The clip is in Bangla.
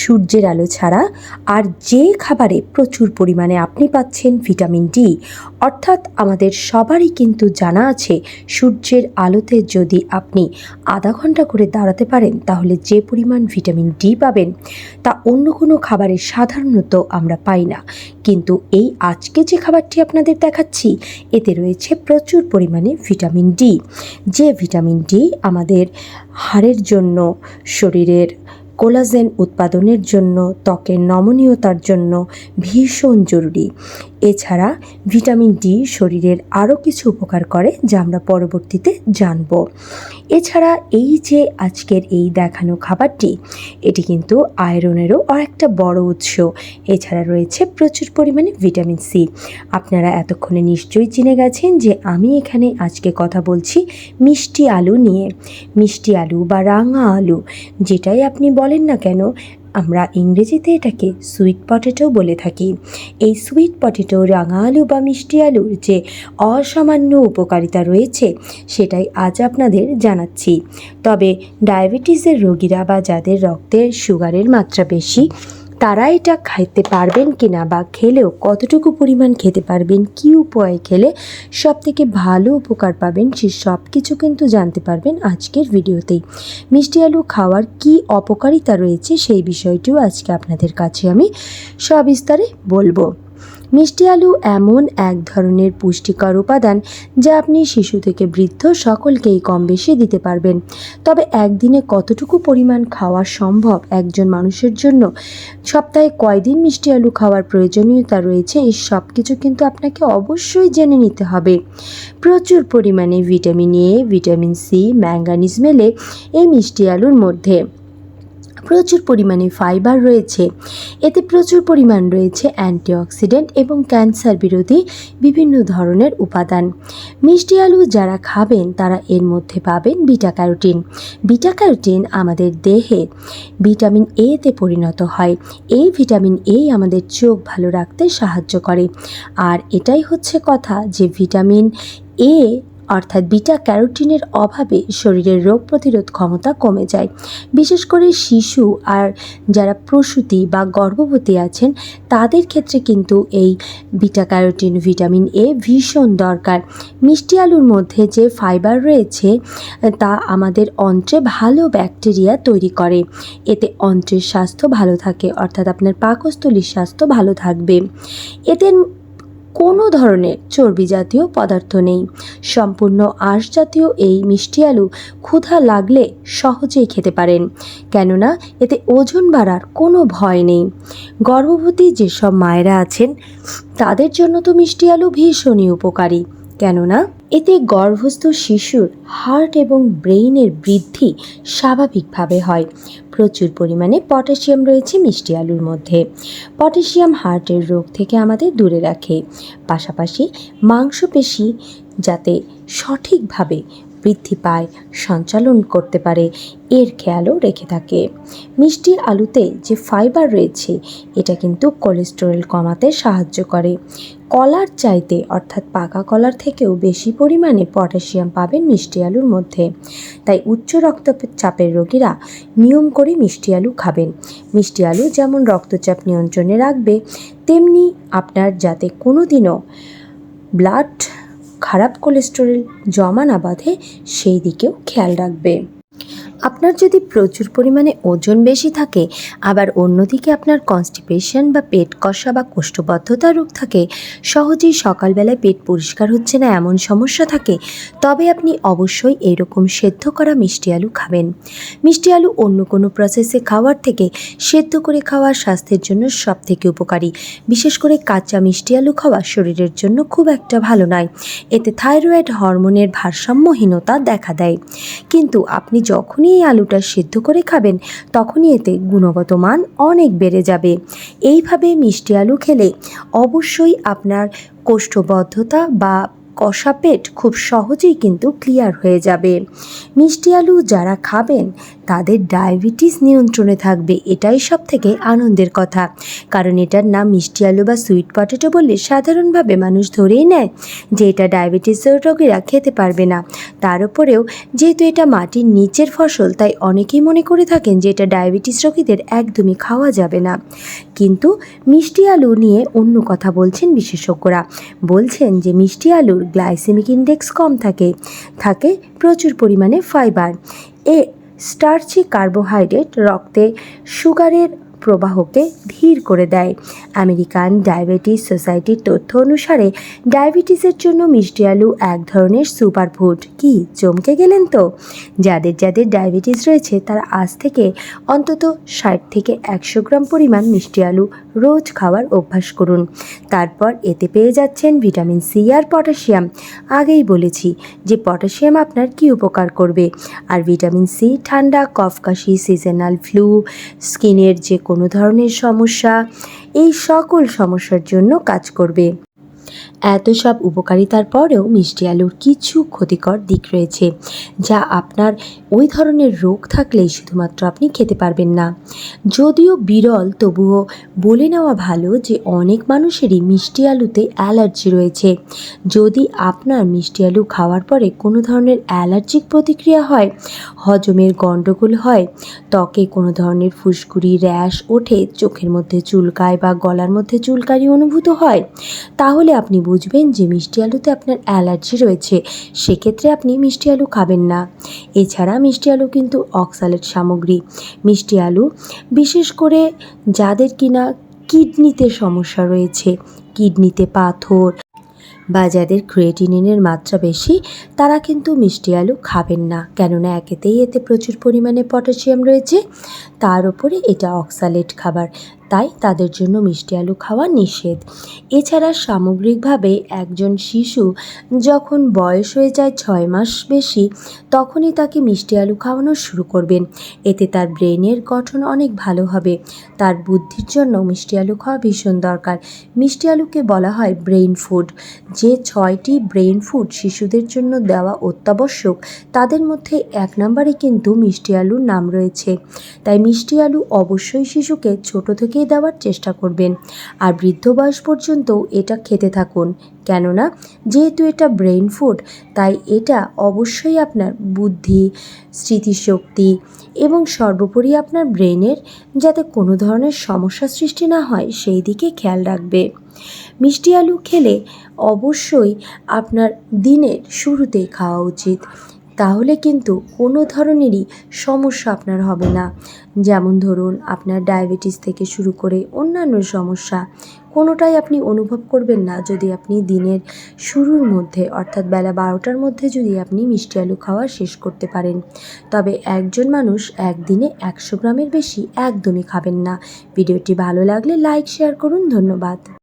সূর্যের আলো ছাড়া আর যে খাবারে প্রচুর পরিমাণে আপনি পাচ্ছেন ভিটামিন ডি। অর্থাৎ আমাদের সবারই কিন্তু জানা আছে, সূর্যের আলোতে যদি আপনি আধা ঘণ্টা করে দাঁড়াতে পারেন, তাহলে যে পরিমাণ ভিটামিন ডি পাবেন, তা অন্য কোনো খাবারে সাধারণত আমরা পাই না। কিন্তু এই আজকে যে খাবারটি আপনাদের দেখাচ্ছি, এতে রয়েছে প্রচুর পরিমাণে ভিটামিন ডি। যে ভিটামিন ডি আমাদের হাড়ের জন্য, শরীরের কোলাজেন উৎপাদনের জন্য, ত্বকের নমনীয়তার জন্য ভীষণ জরুরি। এছাড়া ভিটামিন ডি শরীরের আরও কিছু উপকার করে, যা আমরা পরবর্তীতে জানব। এছাড়া এই যে আজকের এই দেখানো খাবারটি, এটি কিন্তু আয়রনেরও আরেকটা বড় উৎস। এছাড়া রয়েছে প্রচুর পরিমাণে ভিটামিন সি। আপনারা এতক্ষণে নিশ্চয়ই চিনে গেছেন যে আমি এখানে আজকে কথা বলছি মিষ্টি আলু নিয়ে। মিষ্টি আলু বা রাঙা আলু, যেটাই আপনি বলেন না কেন আমরা ইংরেজিতে এটাকে সুইট পটেটো বলে থাকি। এই সুইট পটেটো রাঙা আলু বা মিষ্টি আলুর যে অসামান্য উপকারিতা রয়েছে, সেটাই আজ আপনাদের জানাচ্ছি। তবে ডায়াবেটিসের রোগীরা বা যাদের রক্তের সুগারের মাত্রা বেশি তারা এটা খাইতে পারবেন কি না বা খেলেও কতটুকু পরিমাণ খেতে পারবেন, কি উপায়ে খেলে সব থেকে ভালো উপকার পাবেন, সে সব কিছু কিন্তু জানতে পারবেন আজকের ভিডিওতেই। মিষ্টি আলু খাওয়ার কি অপকারিতা রয়েছে সেই বিষয়টিও আজকে আপনাদের কাছে আমি সবিস্তারে বলব। মিষ্টি আলু এমন এক ধরনের পুষ্টিকর উপাদান যা আপনি শিশু থেকে বৃদ্ধ সকলকেই কম বেশি দিতে পারবেন। তবে একদিনে কতটুকু পরিমাণ খাওয়া সম্ভব একজন মানুষের জন্য? সপ্তাহে কয়দিন মিষ্টি আলু খাওয়ার প্রয়োজনীয়তা রয়েছে, এই সব কিছু কিন্তু আপনাকে অবশ্যই জেনে নিতে হবে। প্রচুর পরিমাণে vitamin A, vitamin C manganese মেলে এই মিষ্টি আলুর মধ্যে। প্রচুর পরিমাণে ফাইবার রয়েছে। এতে প্রচুর পরিমাণ রয়েছে অ্যান্টিঅক্সিডেন্ট এবং ক্যান্সার বিরোধী বিভিন্ন ধরনের উপাদান। মিষ্টি আলু যারা খাবেন, তারা এর মধ্যে পাবেন বিটা ক্যারোটিন বিটা ক্যারোটিন আমাদের দেহে ভিটামিন এতে পরিণত হয়। এই ভিটামিন এ আমাদের চোখ ভালো রাখতে সাহায্য করে। আর এটাই হচ্ছে কথা যে ভিটামিন এ অর্থাৎ বিটা ক্যারোটিনের অভাবে শরীরের রোগ প্রতিরোধ ক্ষমতা কমে যায়। বিশেষ করে শিশু আর যারা প্রসূতি বা গর্ভবতী আছেন, তাদের ক্ষেত্রে কিন্তু এই বিটা ক্যারোটিন ভিটামিন এ ভীষণ দরকার। মিষ্টি আলুর মধ্যে যে ফাইবার রয়েছে, তা আমাদের অন্ত্রে ভালো ব্যাকটেরিয়া তৈরি করে। এতে অন্ত্রের স্বাস্থ্য ভালো থাকে, অর্থাৎ আপনার পাকস্থলীর স্বাস্থ্য ভালো থাকবে। এতে কোনো ধরনের চর্বি জাতীয় পদার্থ নেই। সম্পূর্ণ আঁশ জাতীয় এই মিষ্টি আলু ক্ষুধা লাগলে সহজেই খেতে পারেন। কেননা, এতে ওজন বাড়ার কোনো ভয় নেই। গর্ভবতী যেসব মায়েরা আছেন, তাদের জন্য তো মিষ্টি আলু ভীষণই উপকারী। কেননা এতে গর্ভস্থ শিশুর হার্ট এবং ব্রেইনের বৃদ্ধি স্বাভাবিকভাবে হয়। প্রচুর পরিমাণে পটাশিয়াম রয়েছে মিষ্টি আলুর মধ্যে। পটাশিয়াম হার্টের রোগ থেকে আমাদের দূরে রাখে। পাশাপাশি মাংসপেশি যাতে সঠিকভাবে বৃদ্ধি পায়, সঞ্চালন করতে পারে, এর খেয়ালও রেখে থাকে। মিষ্টি আলুতে যে ফাইবার রয়েছে, এটা কিন্তু কোলেস্টেরল কমাতে সাহায্য করে। কলার চাইতে, অর্থাৎ পাকা কলার থেকেও বেশি পরিমাণে পটাশিয়াম পাবেন মিষ্টি আলুর মধ্যে। তাই উচ্চ রক্তচাপের রোগীরা নিয়ম করে মিষ্টি আলু খাবেন। মিষ্টি আলু যেমন রক্তচাপ নিয়ন্ত্রণে রাখবে, তেমনি আপনার যাতে কোনো দিনও ব্লাড খারাপ কোলেস্টেরল জমা না বাঁধে সেই দিকেও খেয়াল রাখবে। আপনার যদি প্রচুর পরিমাণে ওজন বেশি থাকে, আবার অন্যদিকে আপনার কনস্টিপেশন বা পেট কষা বা কোষ্ঠবদ্ধতা রোগ থাকে, সহজেই সকালবেলায় পেট পরিষ্কার হচ্ছে না এমন সমস্যা থাকে, তবে আপনি অবশ্যই এরকম সেদ্ধ করা মিষ্টি আলু খাবেন। মিষ্টি আলু অন্য কোনো প্রসেসে খাওয়ার থেকে সেদ্ধ করে খাওয়া স্বাস্থ্যের জন্য সব থেকে উপকারী। বিশেষ করে কাঁচা মিষ্টি আলু খাওয়া শরীরের জন্য খুব একটা ভালো নয়। এতে থাইরয়েড হরমোনের ভারসাম্যহীনতা দেখা দেয়। কিন্তু আপনি যখনই এই আলুটা সেদ্ধ করে খাবেন, তখনই এতে গুণগত মান অনেক বেড়ে যাবে। এইভাবে মিষ্টি আলু খেলে অবশ্যই আপনার কোষ্ঠবদ্ধতা বা কষা পেট খুব সহজেই কিন্তু ক্লিয়ার হয়ে যাবে। মিষ্টি আলু যারা খাবেন, তাদের ডায়াবেটিস নিয়ন্ত্রণে থাকবে, এটাই সব থেকে আনন্দের কথা। কারণ এটার নাম মিষ্টি আলু বা সুইট পটেটো বললে সাধারণভাবে মানুষ ধরেই নেয় যে এটা ডায়াবেটিস রোগীরা খেতে পারবে না। তার উপরেও যেহেতু এটা মাটির নিচের ফসল, তাই অনেকেই মনে করে থাকেন যে এটা ডায়াবেটিস রোগীদের একদমই খাওয়া যাবে না। কিন্তু মিষ্টি আলু নিয়ে অন্য কথা বলছেন বিশেষজ্ঞরা। বলছেন যে মিষ্টি আলুর গ্লাইসেমিক ইন্ডেক্স কম থাকে থাকে প্রচুর পরিমাণে ফাইবার। এ স্টার্চি কার্বোহাইড্রেট রক্তে সুগারের প্রবাহকে ধীর করে দেয়। আমেরিকান ডায়াবেটিস সোসাইটির তথ্য অনুসারে, ডায়াবেটিসের জন্য মিষ্টি আলু এক ধরনের সুপারফুড। কি, চমকে গেলেন তো? যাদের যাদের ডায়াবেটিস রয়েছে, তারা আজ থেকে অন্তত ষাট থেকে একশো গ্রাম পরিমাণ মিষ্টি আলু রোজ খাওয়ার অভ্যাস করুন। তারপর এতে পেয়ে যাচ্ছেন ভিটামিন সি আর পটাশিয়াম। আগেই বলেছি যে পটাশিয়াম আপনার কি উপকার করবে। আর ভিটামিন সি, ঠান্ডা, কফকাশি, সিজনাল ফ্লু, স্কিনের যে কোনো ধরনের সমস্যা, এই সকল সমস্যার জন্য কাজ করবে। এত সব উপকারিতার পরেও মিষ্টি আলুর কিছু ক্ষতিকর দিক রয়েছে, যা আপনার ওই ধরনের রোগ থাকলেই শুধুমাত্র আপনি খেতে পারবেন না। যদিও বিরল, তবুও বলে নেওয়া ভালো যে অনেক মানুষেরই মিষ্টি আলুতে অ্যালার্জি রয়েছে। যদি আপনার মিষ্টি আলু খাওয়ার পরে কোনো ধরনের অ্যালার্জিক প্রতিক্রিয়া হয়, হজমের গণ্ডগোল হয়, ত্বকে কোনো ধরনের ফুসকুড়ি, র্যাশ ওঠে, চোখের মধ্যে চুলকায় বা গলার মধ্যে চুলকারি অনুভূত হয়, তাহলে আপনি বুঝবেন যে মিষ্টি আলুতে আপনার অ্যালার্জি রয়েছে, সেক্ষেত্রে আপনি মিষ্টি আলু খাবেন না। এছাড়া মিষ্টি আলু কিন্তু অক্সালেট সামগ্রী। মিষ্টি আলু, বিশেষ করে যাদের কিনা কিডনিতে সমস্যা রয়েছে, কিডনিতে পাথর বা যাদের ক্রিয়েটিনিনের মাত্রা বেশি, তারা কিন্তু মিষ্টি আলু খাবেন না। কেননা একেতেই এতে প্রচুর পরিমাণে পটাশিয়াম রয়েছে। তার উপরে এটা অক্সালেট খাবার। তাই তাদের জন্য মিষ্টি আলু খাওয়া নিষেধ। এছাড়া সামগ্রিকভাবে একজন শিশু যখন বয়স হয়ে যায় ছয় মাস বেশি, তখনই তাকে মিষ্টি আলু খাওয়ানো শুরু করবেন। এতে তার ব্রেনের গঠন অনেক ভালো হবে। তার বুদ্ধির জন্য মিষ্টি আলু খাওয়া ভীষণ দরকার। মিষ্টি আলুকে বলা হয় ব্রেইন ফুড। যে ছয়টি ব্রেইন ফুড শিশুদের জন্য দেওয়া অত্যাবশ্যক, তাদের মধ্যে এক নম্বরে কিন্তু মিষ্টি আলুর নাম রয়েছে। তাই মিষ্টি আলু অবশ্যই শিশুকে ছোট থেকেই দেওয়ার চেষ্টা করবেন। আর বৃদ্ধ বয়স পর্যন্ত এটা খেতে থাকুন। কেননা, যেহেতু এটা ব্রেইন ফুড, তাই এটা অবশ্যই আপনার বুদ্ধি, স্মৃতিশক্তি এবং সর্বোপরি আপনার ব্রেনের যাতে কোনো ধরনের সমস্যা সৃষ্টি না হয়, সেই দিকে খেয়াল রাখবে। মিষ্টি আলু খেলে অবশ্যই আপনার দিনের শুরুতেই খাওয়া উচিত। তাহলে কিন্তু কোনো ধরনেরই সমস্যা আপনার হবে না। যেমন ধরুন, আপনার ডায়াবেটিস থেকে শুরু করে অন্যান্য সমস্যা, কোনোটাই আপনি অনুভব করবেন না যদি আপনি দিনের শুরুর মধ্যে, অর্থাৎ বেলা বারোটার মধ্যে যদি আপনি মিষ্টি আলু খাওয়া শেষ করতে পারেন। তবে একজন মানুষ একদিনে একশো গ্রামের বেশি একদমই খাবেন না। ভিডিওটি ভালো লাগলে লাইক, শেয়ার করুন। ধন্যবাদ।